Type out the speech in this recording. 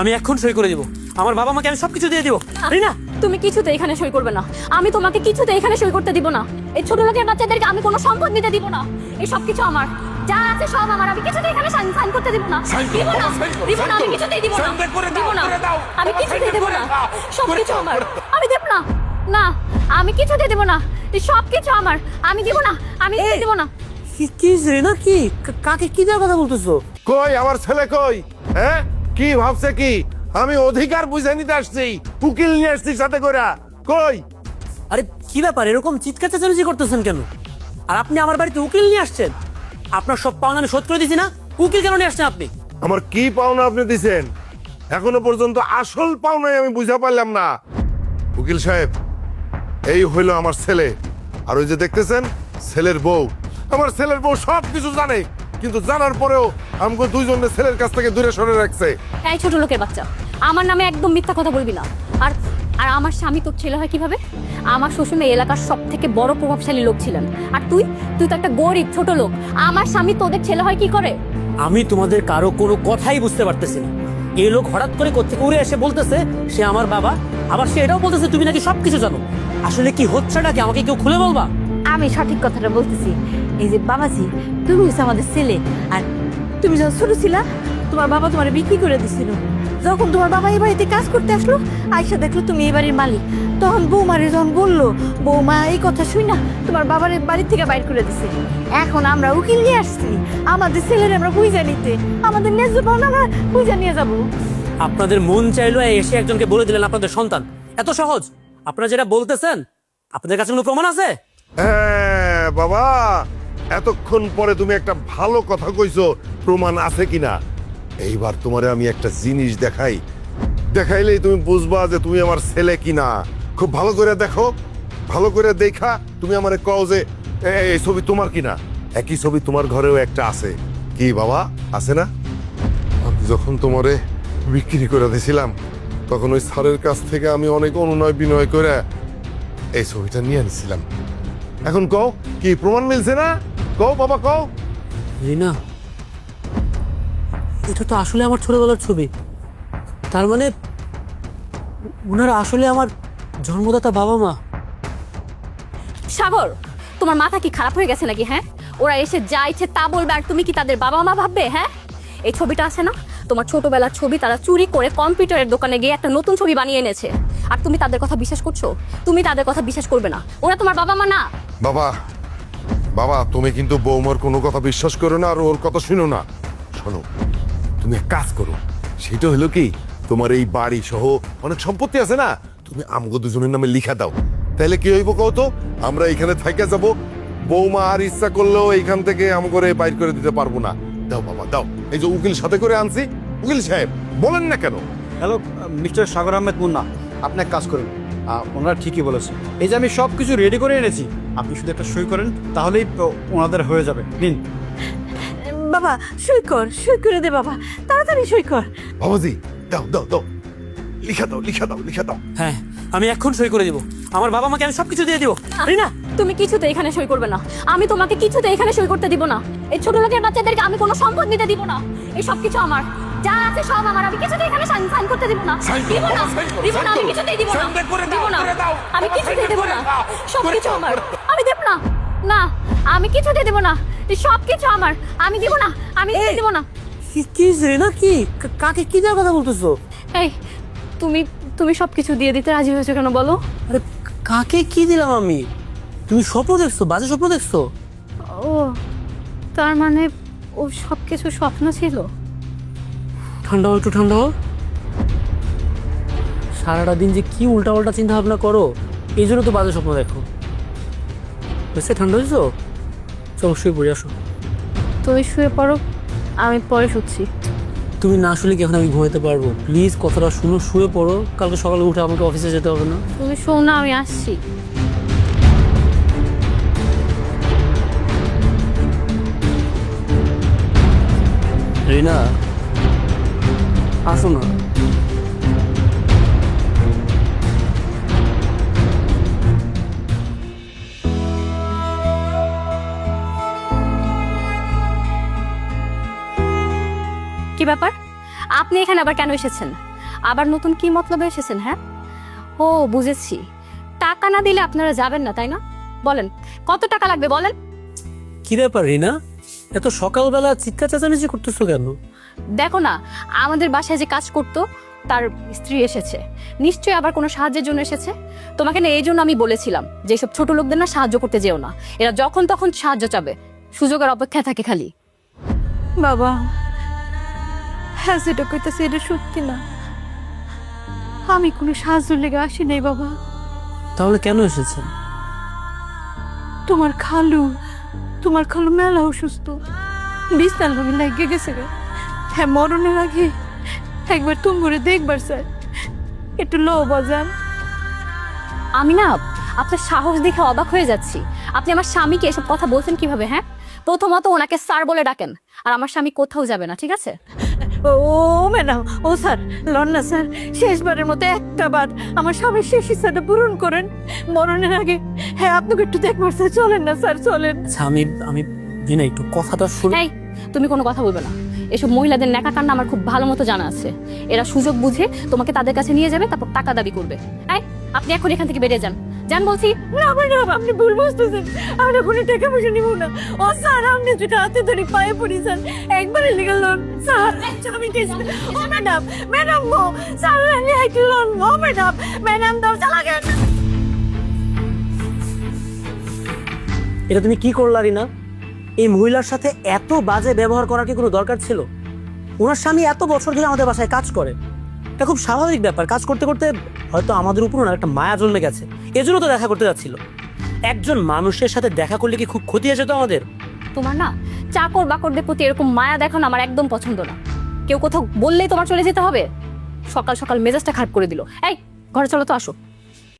আমি এখন সই করে দিব। আমার বাবা মাকে আমি সবকিছু দিয়ে দিব। রিনা! তুমি কিছুতে এখানে সই করবে না। আমি তোমাকে কিছুতে এখানে সই করতে দিব না। এই ছোট লোকের বাচ্চাদেরকে আমি কোনো সম্পদ নিতে দিব না। এই সব কিছু আমার। যা আছে সব আমার। আমি কিছুতে এখানে সাইন সাইন করতে দিব না। দিব না। দিব না। আমি করো। কিছুতেই দিব না। সাইন করে দাও, দিব না। আমি কিছুতেই সাইন দেব না। সব কিছু আমার। আমি দেব না। না আমি কিছুতে দেব না। এই সব কিছু আমার। আমি দিব না। আমি দিব না। কি কি রিনা কি কাকে কি দেওয়ার কথা বলতেছো? কই আমার ছেলে কই? হ্যাঁ? কি ভাবছে কি? আমি অধিকার বুঝে নিতে আসছি উকিল নিয়ে আসছি সাথে করে। কই? আরে কি ব্যাপার? এরকম চিৎকার চেঁচামেচি করতেছেন কেন? আর আপনি আমার বাড়িতে উকিল নিয়ে আসছেন? আপনার সব পাওনা আমি শোধ করে দিছি না? উকিল কেন নিয়ে আসছেন আপনি? আমার কি পাওনা আপনি দিছেন? এখনও পর্যন্ত আসল পাওনাই আমি বুঝা পারলাম না। উকিল সাহেব এই হইল আমার ছেলে। আর ওই যে দেখতেছেন ছেলের বউ। আমার ছেলের বউ সব কিছু জানে। কিন্তু জানার পরেও আমাকে দুইজনের ছেলের কাছ থেকে দূরে সরে রাখছে। এই ছোট লোকের বাচ্চা আমার নামে একদম মিথ্যা কথা বলবি না। আর আর আমার স্বামী তোর ছেলে হয় কীভাবে? আমার শ্বশুর এই এলাকার সব থেকে বড় প্রভাবশালী লোক ছিলেন। আর তুই তুই তো একটা গরিব ছোট লোক। আমার স্বামী তোদের ছেলে হয় কি করে? আমি তোমাদের কারও কোনো কথাই বুঝতে পারতেছি না। এই লোক হঠাৎ করে কোথেকে উড়ে এসে বলতেছে সে আমার বাবা। আবার সে এটাও বলতেছে তুমি নাকি সবকিছু জানো? আসলে কি হচ্ছে নাকি আমাকে কেউ খুলে বলবা? আমি সঠিক কথাটা বলতেছি। এই যে বাবাজি তুমি হচ্ছে আমাদের ছেলে। আর তুমি যখন ছোট ছিলা তোমার বাবা তোমার বিক্রি করে দিছিল। যখন তোমার বাবা এই বাড়িতে কাজ করতে আসলো আয়সা দেখল তুমি এই বাড়ির মালিক। তখন বৌমারে যখন বলল বৌমা এই কথা শুই না তোমার বাবার বাড়ির থেকে বাইর করে দিছে। এখন আমরা উকিল নিয়ে আসছি আমাদের ছেলের আমরা বুঝা নিতে। আমাদের ন্যায্য পাওনা আমরা বুঝা নিয়ে যাব। আপনাদের মন চাইলো এসে একজনকে বলে দিলেন আপনাদের সন্তান। এত সহজ। আপনারা যেটা বলতেছেন আপনাদের কাছে কোনো প্রমাণ আছে? হ্যাঁ বাবা। এতক্ষণ পরে তুমি একটা ভালো কথা কইছো, প্রমাণ আছে কিনা? এইবার তোমারে আমি একটা জিনিস দেখাই। দেখাইলেই তুমি বুঝবা যে তুমি আমার ছেলে কিনা। খুব ভালো করে দেখো, ভালো করে দেখা, তুমি আমারে কও যে, "এ- এই ছবি তোমার কিনা? একই ছবি তোমার ঘরেও একটা আছে। কি বাবা, আছে না? আমি যখন তোমারে বিক্রি করে দিয়েছিলাম তখন ওই স্যারের কাছ থেকে আমি অনেক অনুনয় বিনয় করে এই ছবিটা নিয়ে আনিছিলাম। এখন কও, কি প্রমাণ মিলছে না? কও বাবা কও রিনা এটা তো আসলে আমার ছোটবেলার ছবি। তার মানে ওনারা আসলে আমার জন্মদাতা বাবা মা। সাগর তোমার মাথা কি খারাপ হয়ে গেছে নাকি হ্যাঁ? ওরা এসে যা ইচ্ছে তা বলবে আর তুমি কি তাদের বাবা মা ভাববে হ্যাঁ? এই ছবিটা আছে না? তোমার ছোটবেলার ছবি তারা চুরি করে কম্পিউটারের দোকানে গিয়ে একটা নতুন ছবি বানিয়ে এনেছে। আর তুমি তাদের কথা বিশ্বাস করছ? তুমি তাদের কথা বিশ্বাস করবে না। ওরা তোমার বাবা মা না। বাবা বাবা, তুমি কিন্তু বৌমার কোনো কথা বিশ্বাস করো না আর ওর কথা শুনো না। শোনো, তুমি এক কাজ করো। সেটা হলো কি, তোমার এই বাড়ি সহ অনেক সম্পত্তি আছে না? তুমি আমগো দুজনের নামে লিখা দাও। তাহলে কি হইব কও তো? আমরা এখানে থাইকা যাব। বৌমা আর ইচ্ছা করলেও এইখান থেকে আমগরে বাইর করে দিতে পারব না। দাও বাবা, দাও। এই যে উকিল সাথে করে আনছি। উকিল সাহেব, বলেন না কেন? হ্যালো, মিস্টার সাগর আহমেদ মুন্না, আপনি এক কাজ করুন। ওনারা ঠিকই বলেছে এই যে আমি সব কিছু রেডি করে এনেছি আপনি শুধু একটা সই করেন তাহলেই ওনাদের হয়ে যাবে। নিন। বাবা সই কর সই করে দে বাবা। তাড়াতাড়ি সই কর। বাবাজি দাও দাও দাও। লিখা দাও লিখা দাও লিখা দাও। হ্যাঁ আমি এখন সই করে দিব। আমার বাবা মাকে আমি সবকিছু দিয়ে দিব। রিনা! তুমি কিছুতে এখানে সই করবে না। আমি তোমাকে কিছুতে এখানে সই করতে দিব না। এই ছোট লোকের বাচ্চাদেরকে আমি কোনো সম্পদ নিতে দিব না। এই সব কিছু আমার। যা আছে সব আমার। আমি কিছুতে এখানে সাইন সাইন করতে দিব না। দিব না। দিব না আমি। কিছুতেই দিব না। দিব না। আমি কিছুতেই দেব না। সব কিছু আমার। আমি দেব না। না আমি কিছুতে দেব না। সব কিছু আমার। আমি দিব না। আমি দিব না। কি- কি রিনা কি? কাকে কি দেওয়ার কথা বলতেছো? এই তুমি তুমি সব কিছু দিয়ে দিতে রাজি হয়েছো কেন বলো? আরে কাকে কি দিলাম আমি? তুমি স্বপ্ন দেখছ বাজে স্বপ্ন দেখছ? ও তার মানে ও সব কিছু স্বপ্ন ছিল? ঠান্ডা হও একটু ঠান্ডা হও। সারাটা দিন যে কি উল্টা পাল্টা চিন্তা ভাবনা করো এই জন্য তো বাজে স্বপ্ন দেখো। বেশি ঠান্ডা হয়েছো? চলো শুয়ে পড়ে আসো। তুমি শুয়ে পড়ো আমি পরে শুচ্ছি। তুমি না শুলে কি এখন আমি ঘুমাতে পারব? প্লিজ কথাটা শুনো শুয়ে পড়ো। কালকে সকালে উঠে আমাকে অফিসে যেতে হবে না। তুমি শোও না আমি আসছি। রিনা আসো না কি ব্যাপার? আপনি এখানে আবার কেন এসেছেন? আবার নতুন কি মতলবে এসেছেন হ্যাঁ? ও বুঝেছি। টাকা না দিলে আপনারা যাবেন না তাই না? বলেন কত টাকা লাগবে বলেন? কি ব্যাপার রিনা? এত সকালবেলা চিৎকার চেঁচামেচি করতেছো কেন? দেখো না আমাদের বাসায় যে কাজ করতো তার স্ত্রী এসেছে। নিশ্চয়ই আবার কোনো সাহায্যের জন্য এসেছে? তোমাকে না এই জন্য আমি বলেছিলাম যে সব ছোট লোকদের না সাহায্য করতে যেও না। এরা যখন তখন সাহায্য চাবে। সুযোগের অপেক্ষায় থাকে খালি। বাবা হ্যাঁ যেটা কইতাছে এটা সত্যি না। আমি কোনো সাহায্য লেগে আসি নাই বাবা। তাহলে কেন এসেছেন তোমার খালু তোমার খালু মেলা অসুস্থ। বিস্তার ভাবে লাগে গেছে গা। হ্যাঁ মরণের আগে একবার তুমি দেখবার স্যার। একটু লো বাজান আমি না আপনার সাহস দেখে অবাক হয়ে যাচ্ছি। আপনি আমার স্বামীকে এসব কথা বলছেন কীভাবে হ্যাঁ? প্রথমত ওনাকে স্যার বলে ডাকেন আর আমার স্বামী কোথাও যাবে না ঠিক আছে? ও ম্যাডাম ও স্যার লন না স্যার শেষবারের মতো একটা বার আমার স্বামীর শেষ ইচ্ছাটা পূরণ করেন। মরণের আগে হ্যাঁ আপনাকে একটু দেখবার স্যার চলেন না স্যার চলেন। আচ্ছা আমি আমি রিনা একটু কথাটা শুনে তুমি কোনো কথা বলবে না। এসব মহিলাদের ন্যাকা কান্না আমার খুব ভালো মতো জানা আছে। এরা সুযোগ বুঝে তোমাকে তাদের কাছে নিয়ে যাবে তারপর টাকা দাবি করবে। এই আপনি এখন এখান থেকে বেরিয়ে যান। যান বলছি না ম্যাডাম আপনি ভুল বুঝতেছেন। আমরা কোনো টাকা পয়সা নিব না। ও স্যার আপনি যেটা হাতে ধরে পায়ে পড়েছেন একবারে লিগাল লোন স্যার আমি ও ম্যাডাম ম্যাডাম ও স্যার আমি হাইতে লোন ও ম্যাডাম। ম্যাডাম দাও চালা এটা তুমি কি করলা রিনা? এই মহিলার সাথে এত বাজে ব্যবহার করার কি কোনো দরকার ছিল? ওনার স্বামী এত বছর ধরে আমাদের বাসায় কাজ করে। এটা খুব স্বাভাবিক ব্যাপার। কাজ করতে করতে হয়তো আমাদের উপর ওনার একটা মায়া জন্মে গেছে। এজন্য তো দেখা করতে যাচ্ছিল। একজন মানুষের সাথে দেখা করলে কি খুব ক্ষতি আছে তো আমাদের? তোমার না চাকর বাকরদের প্রতি এরকম মায়া দেখানো আমার একদম পছন্দ না। কেউ কোথাও বললেই তোমার চলে যেতে হবে? সকাল সকাল মেজাজটা খারাপ করে দিল। এই, ঘরে চলো তো, আসো।